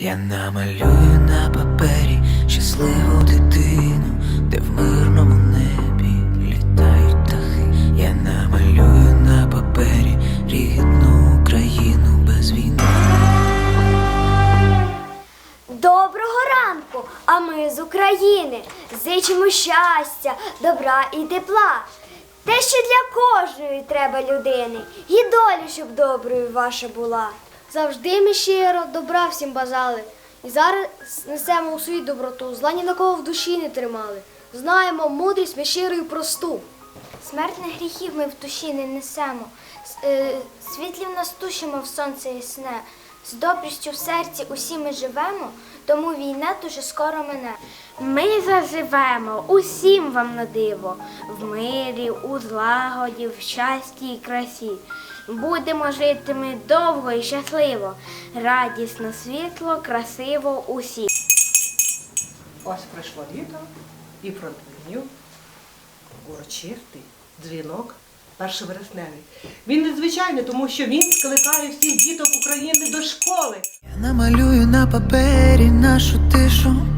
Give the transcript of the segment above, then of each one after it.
Я намалюю на папері щасливу дитину, де в мирному небі літають птахи. Я намалюю на папері рідну Україну без війни. Доброго ранку! А ми з України зичимо щастя, добра і тепла. Те, що для кожної треба людини, і долі, щоб доброю ваша була. Завжди ми щиро добра всім бажали. І зараз несемо у свій доброту, зла ні на кого в душі не тримали. Знаємо мудрість ми щиру і просту. Смертних гріхів ми в душі не несемо, е, світлів нас тушимо в сонце ясне. З добрістю в серці усі ми живемо, тому війна дуже скоро мине. Ми заживемо усім вам на диво, в мирі, у злагоді, в щасті і красі. Будемо жити ми довго і щасливо, радісно, світло, красиво усі. Ось прийшло літо і продзвонив урочистий дзвінок першовересневий. Він незвичайний, тому що він скликає всіх діток України до школи. Я намалюю на папері нашу тишу.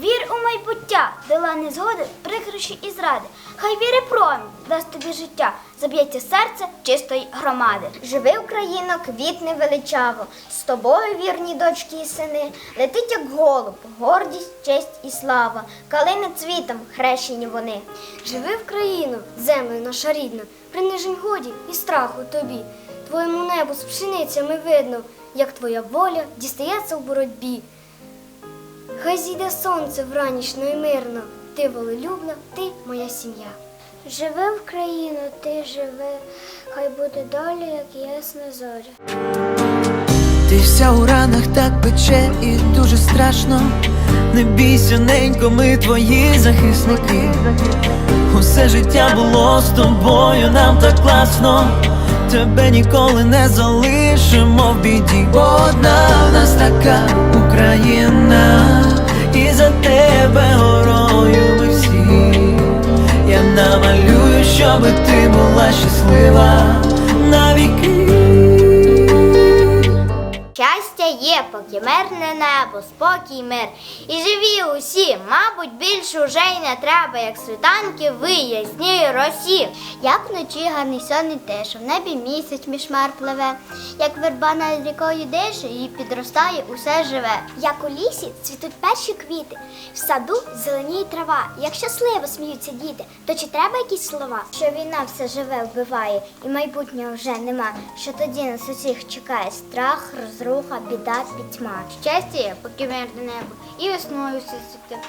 вір у майбуття, дела незгоди, прикрощі і зради. Хай віри промінь дасть тобі життя, заб'ється серце чистої громади. Живи, Україно, квітне величаво, з тобою вірні дочки і сини, летить як голуб, гордість, честь і слава, калини цвітом хрещені вони. Живи в землю наша рідна, принижень годі і страху тобі. Твоєму небу з пшеницями видно, як твоя воля дістається в боротьбі. Хай зійде сонце вранішно і мирно, ти волелюбна, ти моя сім'я. Живи, Україно, ти живи, хай буде доля, як ясна зоря. Ти вся у ранах так пече і дуже страшно. Не бійся, ненько, ми твої захисники. Усе життя було з тобою, нам так класно. Тебе ніколи не залишимо в біді. Бо одна в нас така Україна, і за тебе горою ми всі. Я намалюю, щоби ти була щаслива навіки. Є, поки мирне небо, спокій мир. І живі усі, мабуть, більше уже й не треба, як світанки ви ясні росі. Як вночі гарний сон і тиша, в небі місяць між хмар пливе, як верба над рікою дише, і підростає усе живе. Як у лісі цвітуть перші квіти, в саду зеленіє трава. Як щасливо сміються діти, то чи треба якісь слова? Що війна все живе вбиває, і майбутнього вже нема. Що тоді нас усіх чекає страх, розруха, біда, пітьма. Щастя є, поки мирне небо, і весною все цвіте.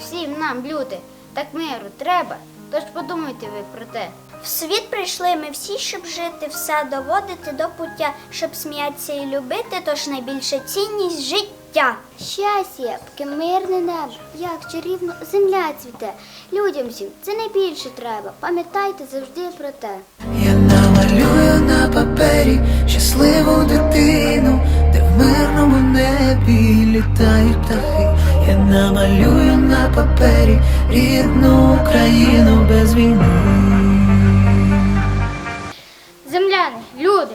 Всім нам, люди, так миру треба. Тож подумайте ви про те. В світ прийшли ми всі, щоб жити, все доводити до пуття, щоб сміятися і любити, тож найбільша цінність життя. Щастя, поки мирне небо, як чарівно земля цвіте. Людям всім це найбільше треба. Пам'ятайте завжди про те. Я намалюю на папері щасливу дитину, в мирному небі літають птахи. Я намалюю на папері рідну Україну без війни. Земляни, люди,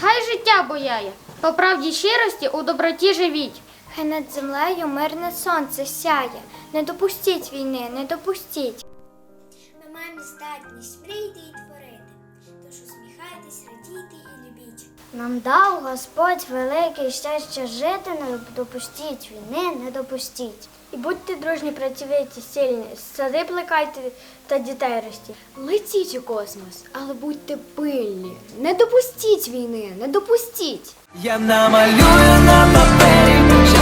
хай життя бояє, по правді щирості у доброті живіть. Хай над землею мирне сонце сяє. Не допустіть війни, не допустіть. Ми маємо здатність мрійти і творити. Тож радійте і любіть. Нам дав Господь велике щастя жити, не допустіть війни, не допустіть. І будьте дружні, працьовиті, сильні, сади плекайте та дітей ростіть. Летіть у космос, але будьте пильні. Не допустіть війни, не допустіть. Я намалюю на папері